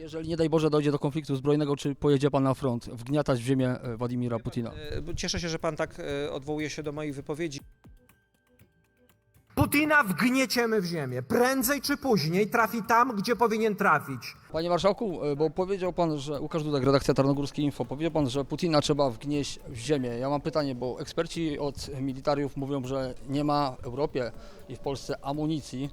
Jeżeli nie daj Boże dojdzie do konfliktu zbrojnego, czy pojedzie pan na front, wgniatać w ziemię e, Władimira Putina? E, Cieszę się, że pan tak e, odwołuje się do moich wypowiedzi. Putina wgnieciemy w ziemię. Prędzej czy później trafi tam, gdzie powinien trafić. Panie marszałku, bo powiedział pan, że Łukasz Dudek, redakcja Tarnogórskiej Info, powiedział pan, że Putina trzeba wgnieść w ziemię. Ja mam pytanie, bo eksperci od militariów mówią, że nie ma w Europie i w Polsce amunicji,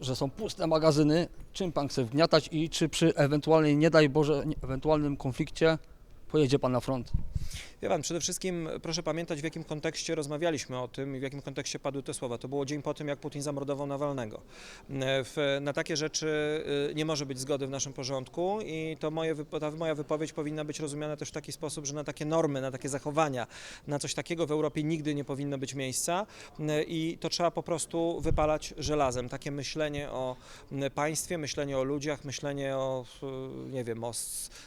że są puste magazyny. Czym pan chce wgniatać i czy przy ewentualnej, nie daj Boże, ewentualnym konflikcie pojedzie pan na front? Wie pan, przede wszystkim proszę pamiętać, w jakim kontekście rozmawialiśmy o tym i w jakim kontekście padły te słowa. To było dzień po tym, jak Putin zamordował Nawalnego. W, na takie rzeczy e, nie może być zgody w naszym porządku i to moje, ta moja wypowiedź powinna być rozumiana też w taki sposób, że na takie normy, na takie zachowania, na coś takiego w Europie nigdy nie powinno być miejsca e, i to trzeba po prostu wypalać żelazem. Takie myślenie o m, państwie, myślenie o ludziach, myślenie o, nie wiem, o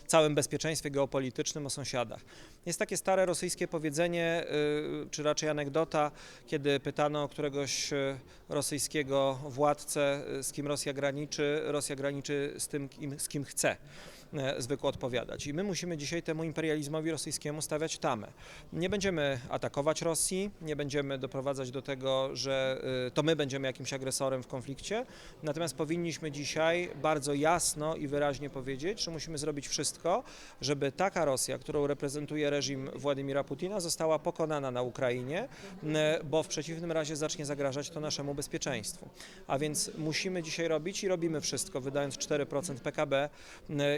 całym bezpieczeństwie geopolitycznym, o sąsiadach. Jest takie stare rosyjskie powiedzenie, y, czy raczej anegdota, kiedy pytano któregoś y, rosyjskiego władcę, y, z kim Rosja graniczy, Rosja graniczy z tym, z kim chce. Zwykło odpowiadać. I my musimy dzisiaj temu imperializmowi rosyjskiemu stawiać tamę. Nie będziemy atakować Rosji, nie będziemy doprowadzać do tego, że to my będziemy jakimś agresorem w konflikcie, natomiast powinniśmy dzisiaj bardzo jasno i wyraźnie powiedzieć, że musimy zrobić wszystko, żeby taka Rosja, którą reprezentuje reżim Władimira Putina, została pokonana na Ukrainie, bo w przeciwnym razie zacznie zagrażać to naszemu bezpieczeństwu. A więc musimy dzisiaj robić i robimy wszystko, wydając 4% PKB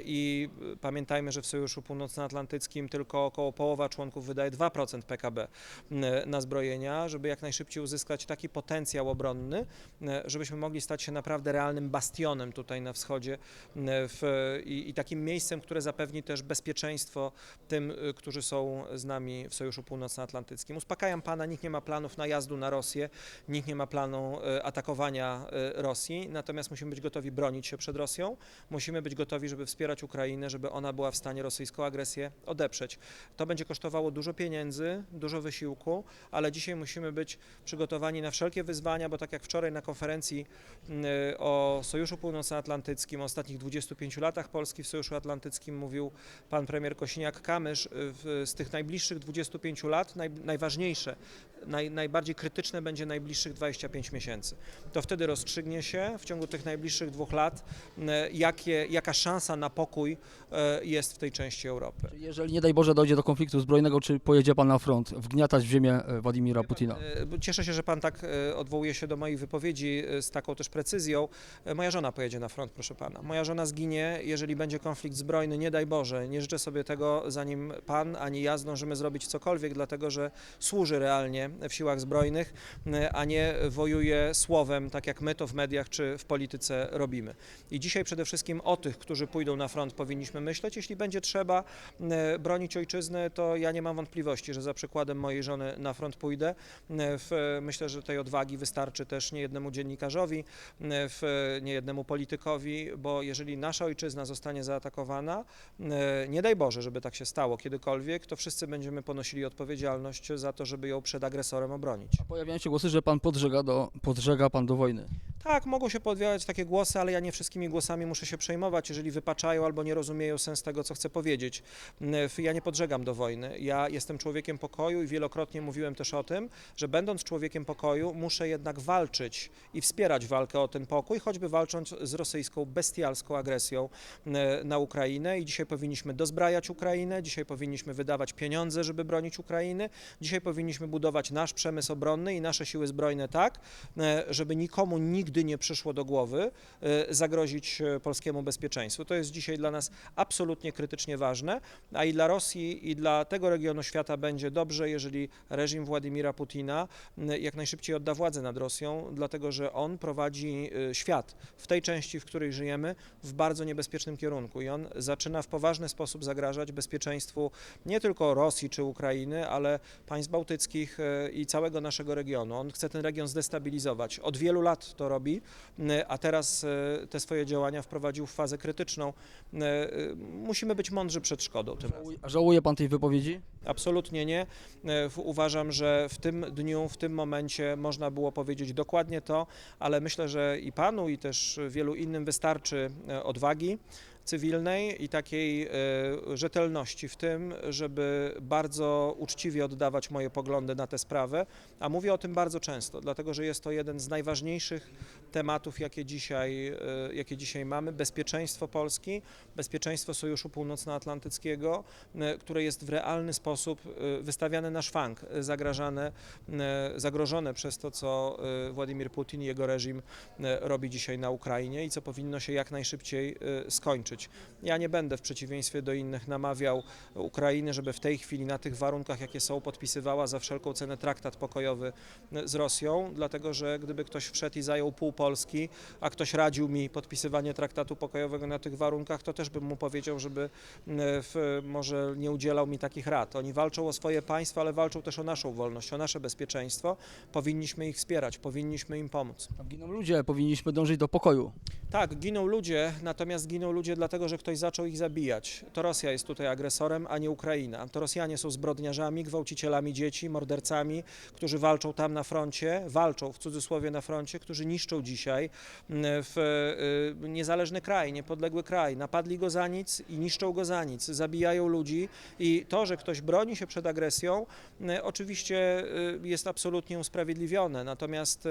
i pamiętajmy, że w Sojuszu Północnoatlantyckim tylko około połowa członków wydaje 2% PKB na zbrojenia, żeby jak najszybciej uzyskać taki potencjał obronny, żebyśmy mogli stać się naprawdę realnym bastionem tutaj na wschodzie w, i, i takim miejscem, które zapewni też bezpieczeństwo tym, y, którzy są z nami w Sojuszu Północnoatlantyckim. Uspokajam pana, nikt nie ma planów najazdu na Rosję, nikt nie ma planu y, atakowania y, Rosji, natomiast musimy być gotowi bronić się przed Rosją, musimy być gotowi, żeby wspierać Ukrainę, żeby ona była w stanie rosyjską agresję odeprzeć. To będzie kosztowało dużo pieniędzy, dużo wysiłku, ale dzisiaj musimy być przygotowani na wszelkie wyzwania, bo tak jak wczoraj na konferencji o Sojuszu Północnoatlantyckim, o ostatnich 25 latach Polski w Sojuszu Atlantyckim mówił pan premier Kosiniak-Kamysz, y, w- z tych najbliższych 25 lat naj, najważniejsze, naj, najbardziej krytyczne będzie najbliższych 25 miesięcy. To wtedy rozstrzygnie się w ciągu tych najbliższych dwóch lat, y, jakie, jaka szansa na pokój y, jest w tej części Europy. Jeżeli nie daj Boże dojdzie do konfliktu zbrojnego, czy pojedzie pan na front, wgniatać w ziemię e, Władimira Putina? E, bo Cieszę się, że pan tak e, odwołuje się do moich wypowiedzi e, z taką też precyzją. E, Moja żona pojedzie na front, proszę pana. Moja żona zginie, jeżeli będzie konflikt zbrojny, nie daj Boże. Nie życzę sobie tego, zanim pan ani ja zdążymy zrobić cokolwiek, dlatego że służy realnie w siłach zbrojnych, e, a nie wojuje słowem, tak jak my to w mediach czy w polityce robimy. I dzisiaj przede wszystkim o tych, którzy pójdą na front, powinniśmy myśleć. Jeśli będzie trzeba e, bronić ojczyzny, to ja nie mam wątpliwości, że za przykładem mojej żony na front pójdę. E, myślę, że tej odwagi wystarczy też niejednemu dziennikarzowi, niejednemu politykowi, bo jeżeli nasza ojczyzna zostanie zaatakowana, nie daj Boże, żeby tak się stało kiedykolwiek, to wszyscy będziemy ponosili odpowiedzialność za to, żeby ją przed agresorem obronić. Pojawiają się głosy, że pan podżega, do, podżega pan do wojny. Tak, mogą się podwijać takie głosy, ale ja nie wszystkimi głosami muszę się przejmować, jeżeli wypaczają albo nie rozumieją sens tego, co chcę powiedzieć. Ja nie podżegam do wojny. Ja jestem człowiekiem pokoju i wielokrotnie mówiłem też o tym, że będąc człowiekiem pokoju, muszę jednak walczyć i wspierać walkę o ten pokój, choćby walcząc z rosyjską bestialską agresją na Ukrainę. I dzisiaj powinniśmy dozbrajać Ukrainę, dzisiaj powinniśmy wydawać pieniądze, żeby bronić Ukrainy, dzisiaj powinniśmy budować nasz przemysł obronny i nasze siły zbrojne tak, żeby nikomu nigdy nie przyszło do głowy e, zagrozić e, polskiemu bezpieczeństwu. To jest dzisiaj dla nas absolutnie krytycznie ważne, a i dla Rosji, i dla tego regionu świata będzie dobrze, jeżeli reżim Władimira Putina jak najszybciej odda władzę nad Rosją, dlatego że on prowadzi e, świat w tej części, w której żyjemy, w bardzo niebezpiecznym kierunku i on zaczyna w poważny sposób zagrażać bezpieczeństwu nie tylko Rosji czy Ukrainy, ale państw bałtyckich i całego naszego regionu. On chce ten region zdestabilizować. Od wielu lat to robi, m, a teraz e, te swoje działania wprowadził w fazę krytyczną. E, e, Musimy być mądrzy przed szkodą tym razem. Żałuje pan tej wypowiedzi? Absolutnie nie. E, Uważam, że w tym dniu, w tym momencie można było powiedzieć dokładnie to, ale myślę, że i panu, i też wielu innym wystarczy e, odwagi, cywilnej i takiej e, rzetelności w tym, żeby bardzo uczciwie oddawać moje poglądy na tę sprawę, a mówię o tym bardzo często, dlatego że jest to jeden z najważniejszych tematów, jakie dzisiaj, e, jakie dzisiaj mamy. Bezpieczeństwo Polski, bezpieczeństwo Sojuszu Północnoatlantyckiego, e, które jest w realny sposób wystawiane na szwank, zagrażane, zagrożone przez to, co Władimir Putin i jego reżim robi dzisiaj na Ukrainie i co powinno się jak najszybciej e, Ja nie będę w przeciwieństwie do innych namawiał Ukrainy, żeby w tej chwili na tych warunkach, jakie są, podpisywała za wszelką cenę traktat pokojowy z Rosją, dlatego że gdyby ktoś wszedł i zajął pół Polski, a ktoś radził mi podpisywanie traktatu pokojowego na tych warunkach, to też bym mu powiedział, żeby e, w, może nie udzielał mi takich rad. Oni walczą o swoje państwo, ale walczą też o naszą wolność, o nasze bezpieczeństwo. Powinniśmy ich wspierać, powinniśmy im pomóc. Giną ludzie, powinniśmy dążyć do pokoju. Tak, giną ludzie, natomiast giną ludzie dlatego, że ktoś zaczął ich zabijać. To Rosja jest tutaj agresorem, a nie Ukraina. To Rosjanie są zbrodniarzami, gwałcicielami dzieci, mordercami, którzy walczą tam na froncie, walczą w cudzysłowie na froncie, którzy niszczą dzisiaj mm, w y, niezależny kraj, niepodległy kraj. Napadli go za nic i niszczą go za nic. Zabijają ludzi i to, że ktoś broni się przed agresją, y, oczywiście y, jest absolutnie usprawiedliwione. Natomiast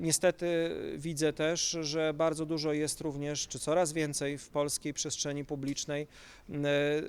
Niestety widzę też, że bardzo dużo jest również, czy coraz więcej w polskiej przestrzeni publicznej e,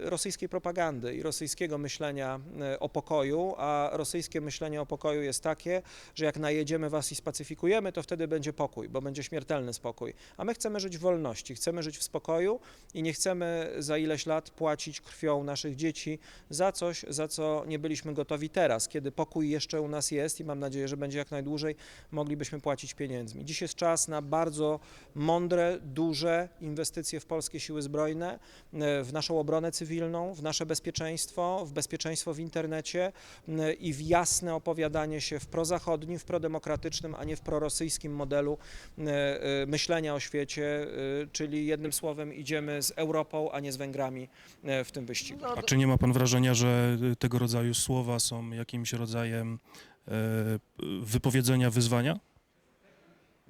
rosyjskiej propagandy i rosyjskiego myślenia e, o pokoju, a rosyjskie myślenie o pokoju jest takie, że jak najedziemy was i spacyfikujemy, to wtedy będzie pokój, bo będzie śmiertelny spokój. A my chcemy żyć w wolności, chcemy żyć w spokoju i nie chcemy za ileś lat płacić krwią naszych dzieci za coś, za co nie byliśmy gotowi teraz, kiedy pokój jeszcze u nas jest i mam nadzieję, że będzie jak najdłużej, moglibyśmy płacić pieniędzmi. Dziś jest czas na bardzo mądre, duże inwestycje w polskie siły zbrojne, e, w naszą obronę cywilną, w nasze bezpieczeństwo, w bezpieczeństwo w internecie e, i w jasne opowiadanie się w prozachodnim, w prodemokratycznym, a nie w prorosyjskim modelu e, myślenia o świecie, czyli jednym słowem idziemy z Europą, a nie z Węgrami w tym wyścigu. No, A czy nie ma pan wrażenia, że tego rodzaju słowa są jakimś rodzajem wypowiedzenia wyzwania?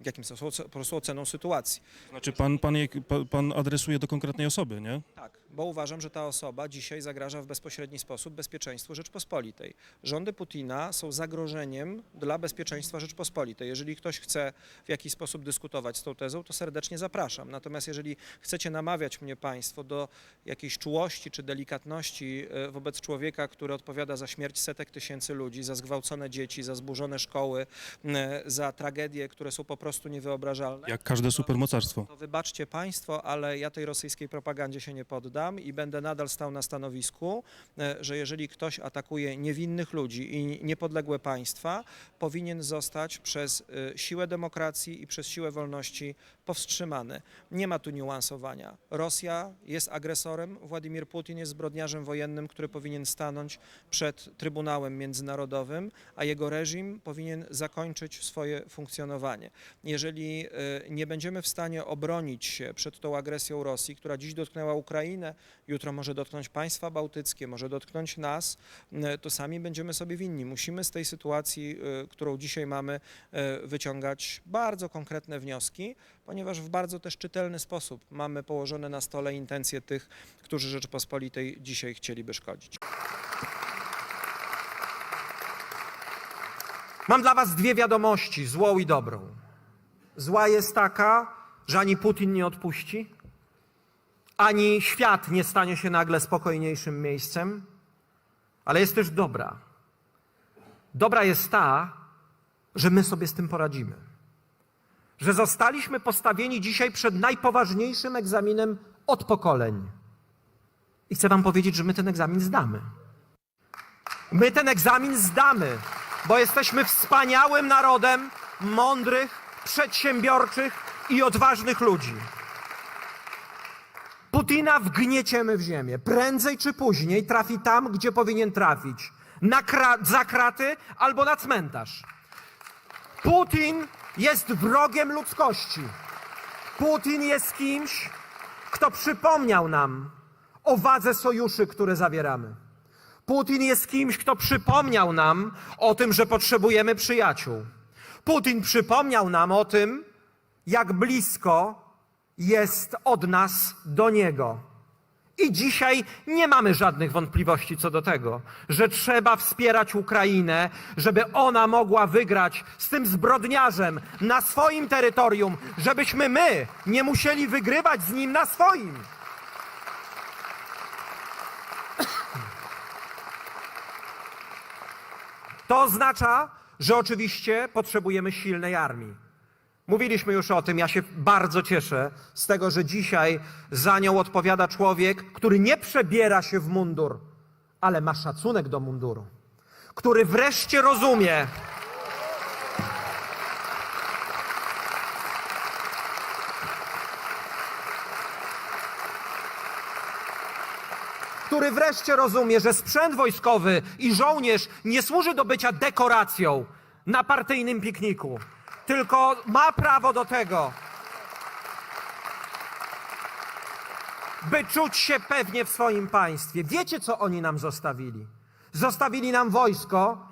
Jakim są, po prostu oceną sytuacji. Znaczy pan, pan, je- pa- pan adresuje do konkretnej osoby, nie? Tak, bo uważam, że ta osoba dzisiaj zagraża w bezpośredni sposób bezpieczeństwu Rzeczpospolitej. Rządy Putina są zagrożeniem dla bezpieczeństwa Rzeczpospolitej. Jeżeli ktoś chce w jakiś sposób dyskutować z tą tezą, to serdecznie zapraszam. Natomiast jeżeli chcecie namawiać mnie Państwo do jakiejś czułości czy delikatności e, wobec człowieka, który odpowiada za śmierć setek tysięcy ludzi, za zgwałcone dzieci, za zburzone szkoły, e, za tragedie, które są po prostu niewyobrażalne, Jak każde supermocarstwo. to wybaczcie Państwo, ale ja tej rosyjskiej propagandzie się nie poddam i będę nadal stał na stanowisku, e, że jeżeli ktoś atakuje niewinnych ludzi i niepodległe państwa, powinien zostać przez e, siłę demokracji i przez siłę wolności powstrzymany. Nie ma tu niuansowania. Rosja jest agresorem, Władimir Putin jest zbrodniarzem wojennym, który powinien stanąć przed Trybunałem Międzynarodowym, a jego reżim powinien zakończyć swoje funkcjonowanie. Jeżeli e, nie będziemy w stanie obronić się przed tą agresją Rosji, która dziś dotknęła Ukrainę, jutro może dotknąć państwa bałtyckie, może dotknąć nas, e, to sami będziemy sobie winni. Musimy z tej sytuacji, e, którą dzisiaj mamy, wyciągać bardzo konkretne wnioski, ponieważ w bardzo też czytelny sposób mamy położone na stole intencje tych, którzy Rzeczypospolitej dzisiaj chcieliby szkodzić. Mam dla was dwie wiadomości, złą i dobrą. Zła jest taka, że ani Putin nie odpuści, ani świat nie stanie się nagle spokojniejszym miejscem, ale jest też dobra. Dobra jest ta, że my sobie z tym poradzimy. Że zostaliśmy postawieni dzisiaj przed najpoważniejszym egzaminem od pokoleń. I chcę wam powiedzieć, że my ten egzamin zdamy. My ten egzamin zdamy, bo jesteśmy wspaniałym narodem mądrych, przedsiębiorczych i odważnych ludzi. Putina wgnieciemy w ziemię. Prędzej czy później trafi tam, gdzie powinien trafić. Na kra- za kraty albo na cmentarz. Putin jest wrogiem ludzkości. Putin jest kimś, kto przypomniał nam o wadze sojuszy, które zawieramy. Putin jest kimś, kto przypomniał nam o tym, że potrzebujemy przyjaciół. Putin przypomniał nam o tym, jak blisko jest od nas do Niego. I dzisiaj nie mamy żadnych wątpliwości co do tego, że trzeba wspierać Ukrainę, żeby ona mogła wygrać z tym zbrodniarzem na swoim terytorium, żebyśmy my nie musieli wygrywać z nim na swoim. To oznacza, że oczywiście potrzebujemy silnej armii. Mówiliśmy już o tym, ja się bardzo cieszę z tego, że dzisiaj za nią odpowiada człowiek, który nie przebiera się w mundur, ale ma szacunek do munduru, który wreszcie rozumie, który wreszcie rozumie, że sprzęt wojskowy i żołnierz nie służy do bycia dekoracją na partyjnym pikniku, tylko ma prawo do tego, by czuć się pewnie w swoim państwie. Wiecie, co oni nam zostawili? Zostawili nam wojsko,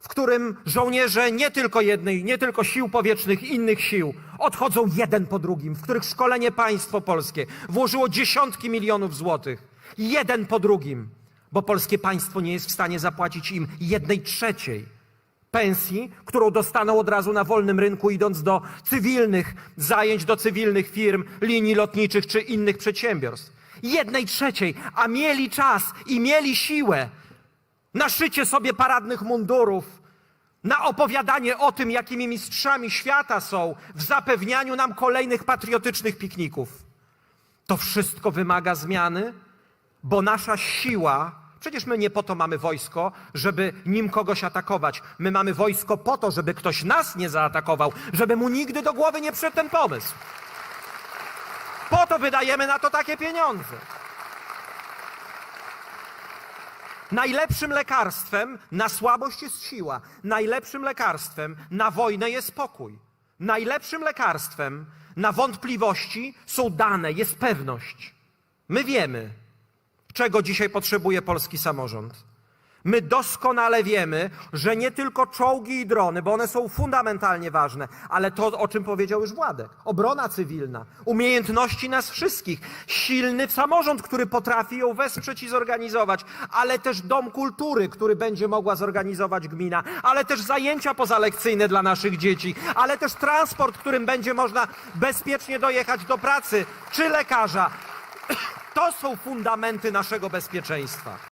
w którym żołnierze nie tylko jednej, nie tylko sił powietrznych, innych sił odchodzą jeden po drugim, w których szkolenie państwo polskie włożyło dziesiątki milionów złotych. Jeden po drugim, bo polskie państwo nie jest w stanie zapłacić im jednej trzeciej pensji, którą dostaną od razu na wolnym rynku, idąc do cywilnych zajęć, do cywilnych firm, linii lotniczych czy innych przedsiębiorstw. Jednej trzeciej, a mieli czas i mieli siłę na szycie sobie paradnych mundurów, na opowiadanie o tym, jakimi mistrzami świata są w zapewnianiu nam kolejnych patriotycznych pikników. To wszystko wymaga zmiany, bo nasza siła, przecież my nie po to mamy wojsko, żeby nim kogoś atakować. My mamy wojsko po to, żeby ktoś nas nie zaatakował, żeby mu nigdy do głowy nie przyszedł ten pomysł. Po to wydajemy na to takie pieniądze. Najlepszym lekarstwem na słabość jest siła. Najlepszym lekarstwem na wojnę jest spokój. Najlepszym lekarstwem na wątpliwości są dane, jest pewność. My wiemy, czego dzisiaj potrzebuje polski samorząd. My doskonale wiemy, że nie tylko czołgi i drony, bo one są fundamentalnie ważne, ale to, o czym powiedział już Władek, obrona cywilna, umiejętności nas wszystkich, silny samorząd, który potrafi ją wesprzeć i zorganizować, ale też dom kultury, który będzie mogła zorganizować gmina, ale też zajęcia pozalekcyjne dla naszych dzieci, ale też transport, którym będzie można bezpiecznie dojechać do pracy czy lekarza. To są fundamenty naszego bezpieczeństwa.